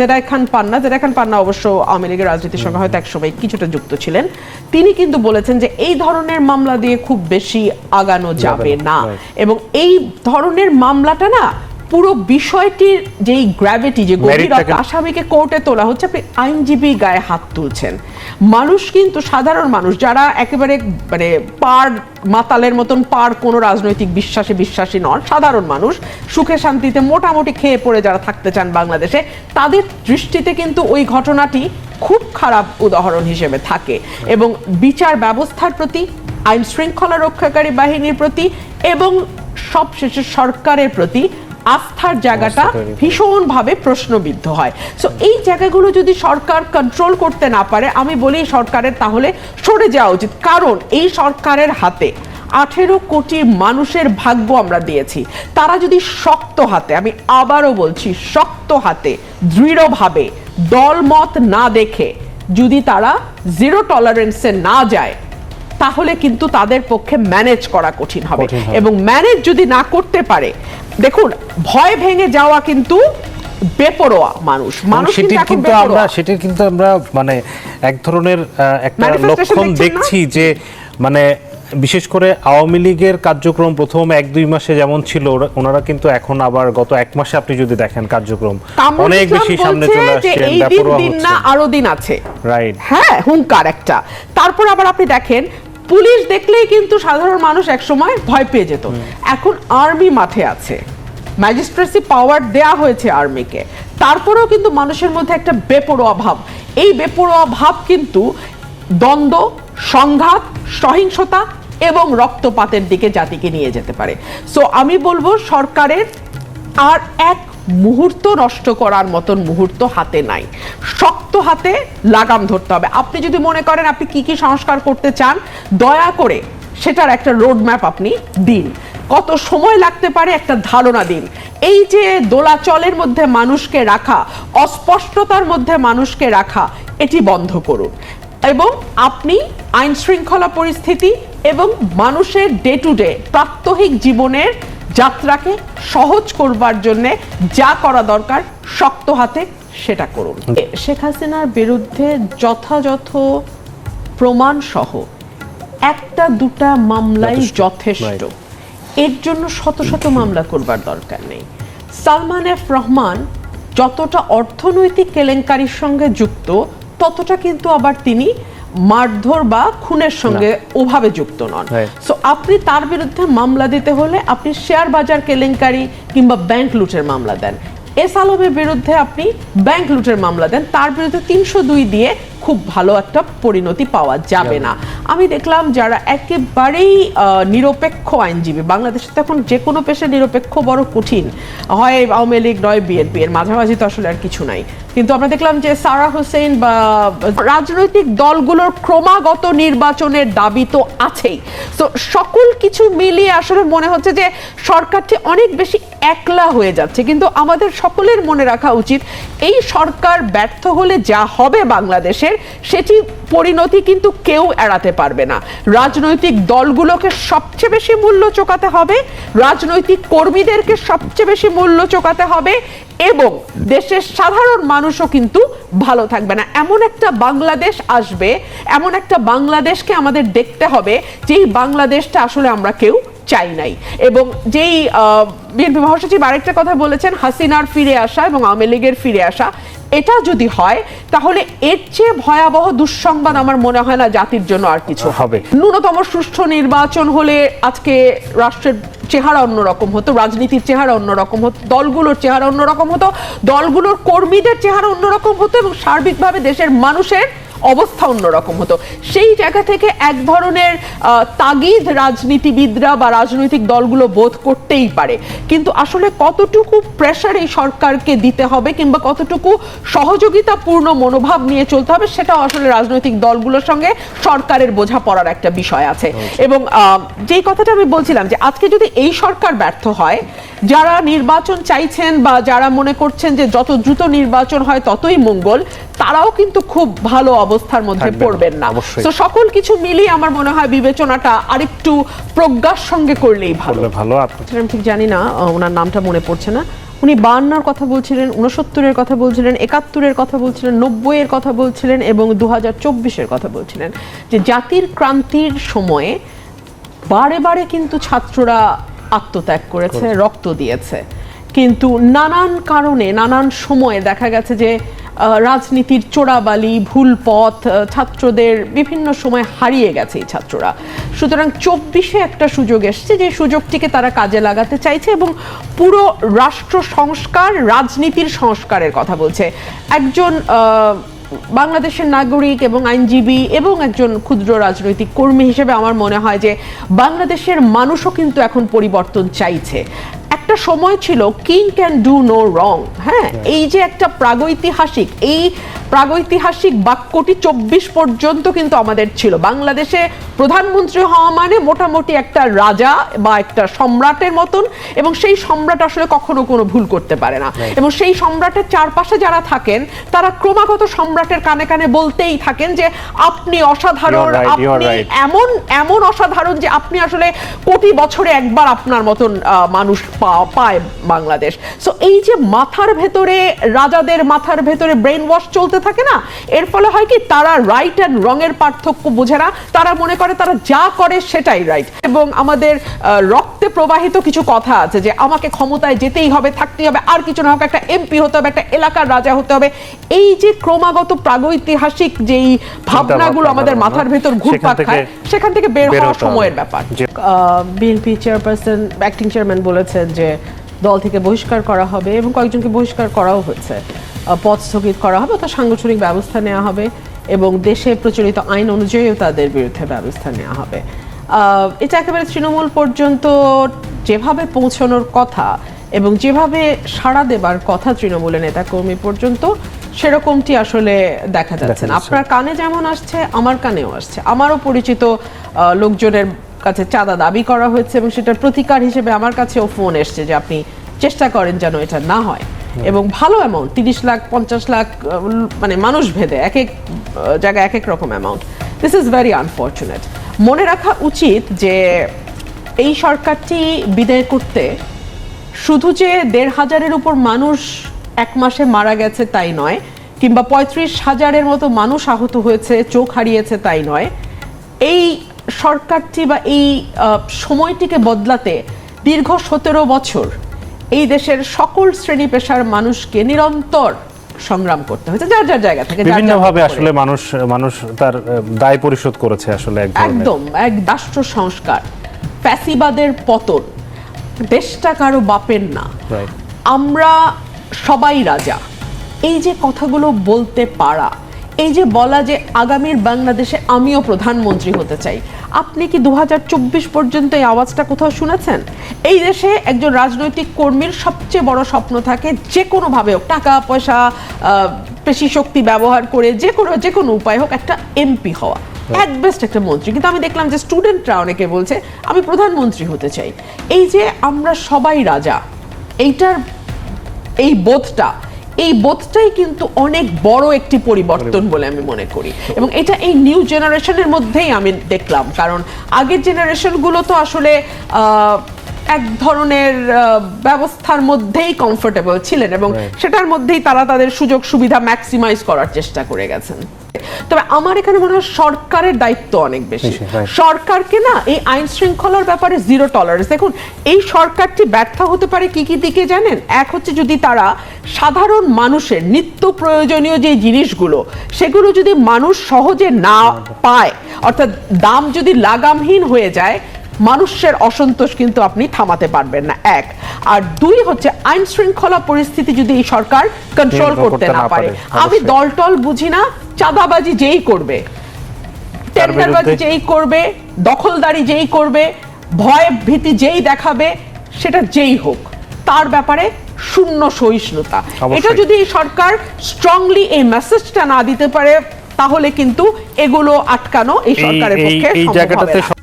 জেরাই খান পান্না জেরায় খান পান্না অবশ্য আওয়ামী লীগের রাজনীতির সঙ্গে হয়তো একসময় কিছুটা যুক্ত ছিলেন। তিনি কিন্তু বলেছেন যে এই ধরনের মামলা দিয়ে খুব বেশি আগানো যাবে না। এবং এই ধরনের মামলাটা না পুরো বিষয়টির যেই গ্র্যাভিটি যে গভীরতা আসামিকে কোর্টে তোলা হচ্ছে আপনি আইনজীবী গায়ে হাত তুলছেন। মানুষ কিন্তু সাধারণ মানুষ যারা একেবারে মানে পার মাতালের মতন পার কোনো রাজনৈতিক বিশ্বাসে বিশ্বাসী নন সাধারণ মানুষ সুখে শান্তিতে মোটামুটি খেয়ে পড়ে যারা থাকতে চান বাংলাদেশে তাদের দৃষ্টিতে কিন্তু ওই ঘটনাটি খুব খারাপ উদাহরণ হিসেবে থাকে। এবং বিচার ব্যবস্থার প্রতি আইন শৃঙ্খলা রক্ষাকারী বাহিনীর প্রতি এবং সবশেষে সরকারের প্রতি আস্থার জায়গাটা। ভীষণভাবে প্রশ্নবিদ্ধ হয়। সো এই জায়গাগুলো যদি সরকার কন্ট্রোল করতে না পারে আমি বলি সরকারের তাহলে সরে যাওয়া উচিত। কারণ এই সরকারের হাতে আঠেরো কোটি মানুষের ভাগ্য আমরা দিয়েছি। তারা যদি শক্ত হাতে আমি আবারও বলছি শক্ত হাতে দৃঢ়ভাবে দলমত না দেখে যদি তারা জিরো টলারেন্সে না যায় তাহলে কিন্তু তাদের পক্ষে ম্যানেজ করা কঠিন হবে। এবং ম্যানেজ যদি না করতে পারে দেখুন ভয় ভেঙে যাওয়া কিন্তু বেপরোয়া মানুষ। মানুষ কিন্তু আমরা সেটির কিন্তু আমরা মানে এক ধরনের একটা লক্ষণ দেখছি যে মানে বিশেষ করে আওয়ামী লীগের কার্যক্রম প্রথম এক দুই মাসে যেমন ছিল ওনারা কিন্তু এখন আবার গত এক মাসে আপনি যদি দেখেন কার্যক্রম অনেক বেশি সামনে চলে আসছে এই দিন না আরও দিন আছে। রাইট হ্যাঁ হুঙ্কার একটা। তারপর আবার আপনি দেখেন পুলিশ দেখলেই কিন্তু সাধারণ মানুষ একসময় ভয় পেয়ে যেত। এখন আর্মি মাঠে আছে। ম্যাজিস্ট্রেসি পাওয়ার দেয়া হয়েছে আর্মিকে। তারপরেও কিন্তু মানুষের মধ্যে একটা বেপরোয়া ভাব। এই বেপরোয়া ভাব কিন্তু দ্বন্দ্ব সংঘাত সহিংসতা এবং রক্তপাতের দিকে জাতিকে নিয়ে যেতে পারে। সো আমি বলব সরকারের আর এক মুহূর্ত নষ্ট করার মতন মুহূর্ত হাতে নাই। শক্ত হাতে লাগাম ধরতে হবে। আপনি যদি মনে করেন আপনি কি কি সংস্কার করতে চান, দয়া করে সেটার একটা রোড ম্যাপ আপনি দিন। কত সময় লাগতে পারে একটা ধারণা দিন। এই যে দোলাচলের মধ্যে মানুষকে রাখা, অস্পষ্টতার মধ্যে মানুষকে রাখা, এটি বন্ধ করুন। এবং আপনি আইন শৃঙ্খলা পরিস্থিতি এবং মানুষের ডে টু ডে প্রাত্যহিক জীবনের যাত্রাকে সহজ করবার জন্য যা করা দরকার শক্ত হাতে সেটা করুন। শেখ হাসিনার বিরুদ্ধে যথাযথ প্রমাণ সহ একটা দুটা মামলাই যথেষ্ট। এর জন্য শত শত মামলা করবার দরকার নেই। সালমান এফ রহমান যতটা অর্থনৈতিক কেলেঙ্কারির সঙ্গে যুক্ত ততটা কিন্তু আবার তিনি মারধর বা খুনের সঙ্গে ওভাবে যুক্ত নন. সো আপনি তার বিরুদ্ধে মামলা দিতে হলে আপনি শেয়ার বাজার কেলেঙ্কারি কিংবা ব্যাংক লুটের মামলা দেন। এস আলমের বিরুদ্ধে আপনি ব্যাংক লুটের মামলা দেন। তার বিরুদ্ধে তিনশো দুই দিয়ে খুব ভালো একটা পরিণতি পাওয়া যাবে। না। আমি দেখলাম যারা একেবারেই নিরপেক্ষ আইনজীবী, বাংলাদেশে তো এখন যে কোনো পেশা নিরপেক্ষ বড় কঠিন। হয় আওয়ামী লীগ, নয় বিএনপি, এর মাঝামাঝি তো আসলে আর কিছু নাই। কিন্তু আমরা দেখলাম যে সারা হোসেন বা রাজনৈতিক দলগুলোর ক্রমাগত নির্বাচনের দাবি তো আছেই। তো সকল কিছু মিলিয়ে আসলে মনে হচ্ছে যে সরকারটি অনেক বেশি একলা হয়ে যাচ্ছে। কিন্তু আমাদের সকলের মনে রাখা উচিত, এই সরকার ব্যর্থ হলে যা হবে বাংলাদেশের, সেটি পরিণতি কিন্তু কেউ এড়াতে পারবে না। রাজনৈতিক দলগুলোকে সবচেয়ে বেশি মূল্য চোকাতে হবে, রাজনৈতিক কর্মীদেরকে সবচেয়ে বেশি মূল্য চোকাতে হবে এবং দেশের সাধারণ মানুষও কিন্তু ভালো থাকবে না। এমন একটা বাংলাদেশ আসবে, এমন একটা বাংলাদেশকে আমাদের দেখতে হবে যেই বাংলাদেশটা আসলে আমরা কেউ চাই নাই। এবং যেই বিএনপি মহাসচিব আরেকটা কথা বলেছেন, হাসিনার ফিরে আসা এবং আওয়ামী লীগের ফিরে আসা এটা যদি হয় তাহলে এর চেয়ে ভয়াবহ দুঃসংবাদ আমার মনে হয় না জাতির জন্য আর কিছু হবে। ন্যূনতম সুষ্ঠু নির্বাচন হলে আজকে রাষ্ট্রের চেহারা অন্যরকম হতো রাজনীতির চেহারা অন্যরকম হতো দলগুলোর চেহারা অন্যরকম হতো দলগুলোর কর্মীদের চেহারা অন্যরকম হতো এবং সার্বিকভাবে দেশের মানুষের অবস্থা অন্যরকম হতো। সেই জায়গা থেকে এক ধরনের তাগিদ রাজনীতিবিদরা বা রাজনৈতিক দলগুলো বোধ করতেই পারে। কিন্তু আসলে কতটুকু প্রেশার এই সরকারকে দিতে হবে কিংবা কতটুকু সহযোগিতাপূর্ণ মনোভাব নিয়ে চলতে হবে সেটাও আসলে রাজনৈতিক দলগুলোর সঙ্গে সরকারের বোঝাপড়ার একটা বিষয় আছে। এবং আহ, যেই কথাটা আমি বলছিলাম যে আজকে যদি এই সরকার ব্যর্থ হয় যারা নির্বাচন চাইছেন বা যারা মনে করছেন যে যত দ্রুত নির্বাচন হয় ততই মঙ্গল তারাও কিন্তু খুব ভালো অবস্থার মধ্যে পড়বেন না। তো সকল কিছু মিলিয়ে আমার মনে হয় বিবেচনাটা আরেকটু প্রজ্ঞার সঙ্গে করলেই ভালো। ভালো আমি ঠিক জানি না ওনার নামটা মনে পড়ছে না। উনি বায়ান্নর কথা বলছিলেন উনসত্তরের কথা বলছিলেন একাত্তরের কথা বলছিলেন নব্বইয়ের কথা বলছিলেন এবং দু হাজার কথা বলছিলেন যে জাতির ক্রান্তির সময়ে বারে বারে কিন্তু ছাত্ররা আত্মত্যাগ করেছে রক্ত দিয়েছে। কিন্তু নানান কারণে নানান সময়ে দেখা গেছে যে রাজনীতির চোরাবালি ভুল পথ ছাত্রদের বিভিন্ন সময় হারিয়ে গেছে এই ছাত্ররা। সুতরাং চব্বিশে একটা সুযোগ এসছে যে সুযোগটিকে তারা কাজে লাগাতে চাইছে এবং পুরো রাষ্ট্র সংস্কার রাজনীতির সংস্কারের কথা বলছে। একজন বাংলাদেশের নাগরিক এবং আইনজীবী এবং একজন ক্ষুদ্র রাজনৈতিক কর্মী হিসেবে আমার মনে হয় যে বাংলাদেশের মানুষও কিন্তু এখন পরিবর্তন চাইছে। একটা সময় ছিল king can do no wrong হ্যাঁ। এই যে একটা প্রাগৈতিহাসিক এই প্রাগৈতিহাসিক বাক্যটি চব্বিশ পর্যন্ত কিন্তু আমাদের ছিল। বাংলাদেশে প্রধানমন্ত্রী হওয়া মানে মোটামুটি একটা রাজা বা একটা সম্রাটের মতন এবং সেই সম্রাট আসলে কখনো কোনো ভুল করতে পারে না। এবং সেই সম্রাটের চারপাশে যারা থাকেন তারা ক্রমাগত সম্রাটের কানে কানে বলতেই থাকেন যে আপনি অসাধারণ আপনি এমন এমন অসাধারণ যে আপনি আসলে কোটি বছরে একবার আপনার মতন আহ, মানুষ পায় বাংলাদেশ। সো এই যে মাথার ভেতরে রাজাদের মাথার ভেতরে ব্রেন ওয়াশ চলতে থাকে না। এর ফলে হয় কি তারা রাইট অ্যান্ড রং এর পার্থক্য বোঝে না। তারা মনে করে তারা যা করে সেটাই রাইট এবং আমাদের রক্তে প্রবাহিত কিছু কথা আছে যে আমাকে ক্ষমতায় যেতেই হবে থাকতেই হবে আর কিছু না হোক একটা এমপি হতে হবে একটা এলাকার রাজা হতে হবে। এই যে ক্রমাগত প্রাগৈতিহাসিক যেই ভাবনাগুলো আমাদের মাথার ভেতর ঘুরপাক খায় সেখান থেকে বের বের হওয়া সময়ের ব্যাপার। বিএনপি চেয়ারপারসন অ্যাক্টিং চেয়ারম্যান বলেছেন যে দল থেকে বহিষ্কার করা হবে এবং কয়েকজনকে বহিষ্কার করাও হচ্ছে পদ স্থগিত করা হবে অর্থাৎ সাংগঠনিক ব্যবস্থা নেওয়া হবে এবং দেশে প্রচলিত আইন অনুযায়ীও তাদের বিরুদ্ধে ব্যবস্থা নেওয়া হবে। আহ, এটা একেবারে তৃণমূল পর্যন্ত যেভাবে পৌঁছানোর কথা এবং যেভাবে সাড়া দেবার কথা তৃণমূলের নেতাকর্মী পর্যন্ত সেরকমটি আসলে দেখা যাচ্ছে না। আপনার কানে যেমন আসছে আমার কানেও আসছে। আমারও পরিচিত লোকজনের কাছে চাঁদা দাবি করা হয়েছে এবং সেটার প্রতিকার হিসেবে আমার কাছেও ফোন এসছে যে আপনি চেষ্টা করেন যেন এটা না হয়। এবং ভালো অ্যামাউন্ট তিরিশ লাখ, পঞ্চাশ লাখ মানে মানুষ ভেদে এক এক জায়গায় এক এক রকম amount this is very unfortunate মনে রাখা উচিত যে এই সরকারটি বিদায় করতে শুধু যে দেড় হাজারের উপর মানুষ এক মাসে মারা গেছে তাই নয়, কিংবা পঁয়ত্রিশ হাজারের মতো মানুষ আহত হয়েছে, চোখ হারিয়েছে তাই নয়, এই সরকারটি বা এই সময়টিকে বদলাতে দীর্ঘ সতেরো বছর এই দেশের সকল শ্রেণি পেশার মানুষকে নিরন্তর সংগ্রাম করতে হয়েছে। যার যার জায়গা থেকে বিভিন্ন ভাবে আসলে মানুষ মানুষ তার দায় পরিশোধ করেছে আসলে একদম এক রাষ্ট্র সংস্কার। ফ্যাসিবাদের পতন। দেশটা কারও বাপের না। আমরা সবাই রাজা। এই যে কথাগুলো বলতে পারা এই যে বলা যে আগামীর বাংলাদেশে আমিও প্রধানমন্ত্রী হতে চাই আপনি কি দু হাজার চব্বিশ পর্যন্ত এই আওয়াজটা কোথাও শুনেছেন? এই দেশে একজন রাজনৈতিক কর্মীর সবচেয়ে বড় স্বপ্ন থাকে যে কোনোভাবে হোক টাকা পয়সা পেশি শক্তি ব্যবহার করে যে কোনো যে কোনো উপায় হোক একটা এমপি হওয়া। এক বেস্ট একটা মন্ত্রী। কিন্তু আমি দেখলাম যে স্টুডেন্টরা অনেকে বলছে আমি প্রধানমন্ত্রী হতে চাই। এই যে আমরা সবাই রাজা এইটার এই বোধটা এই বোধটাই কিন্তু অনেক বড় একটি পরিবর্তন বলে আমি মনে করি। এবং এটা এই নিউ জেনারেশনের মধ্যেই আমি দেখলাম। কারণ আগের জেনারেশনগুলো তো আসলে আহ, এক ধরনের ব্যবস্থার মধ্যেই কমফোর্টেবল ছিলেন এবং সেটার মধ্যেই তারা তাদের সুযোগ সুবিধা ম্যাক্সিমাইজ করার চেষ্টা করে গেছেন। তবে আমার এখানে মনে হয় সরকারের দায়িত্ব অনেক বেশি। সরকারকে না এই আইন শৃঙ্খলার ব্যাপারে জিরো টলারেন্স দেখুন এই সরকারটি ব্যর্থ হতে পারে কি কি দিকে জানেন? এক হচ্ছে যদি তারা সাধারণ মানুষের নিত্য প্রয়োজনীয় যে জিনিসগুলো সেগুলো যদি মানুষ সহজে না পায় অর্থাৎ দাম যদি লাগামহীন হয়ে যায় মানুষের অসন্তোষ কিন্তু আপনি থামাতে পারবেন না। এক। আর দুই হচ্ছে আইন শৃঙ্খলা পরিস্থিতি যদি এই সরকার কন্ট্রোল করতে না পারে। আমি অবশ্যই। দল টল বুঝি না চাঁদাবাজি যেই করবে টেন্ডারবাজি যেই করবে দখলদারি যেই করবে ভয় ভীতি যেই দেখাবে সেটা যেই হোক তার ব্যাপারে শূন্য সহিষ্ণুতা। এটা যদি এই সরকার স্ট্রংলি এই মেসেজটা না দিতে পারে তাহলে কিন্তু এগুলো আটকানো এই সরকারের পক্ষে সম্ভব হবে।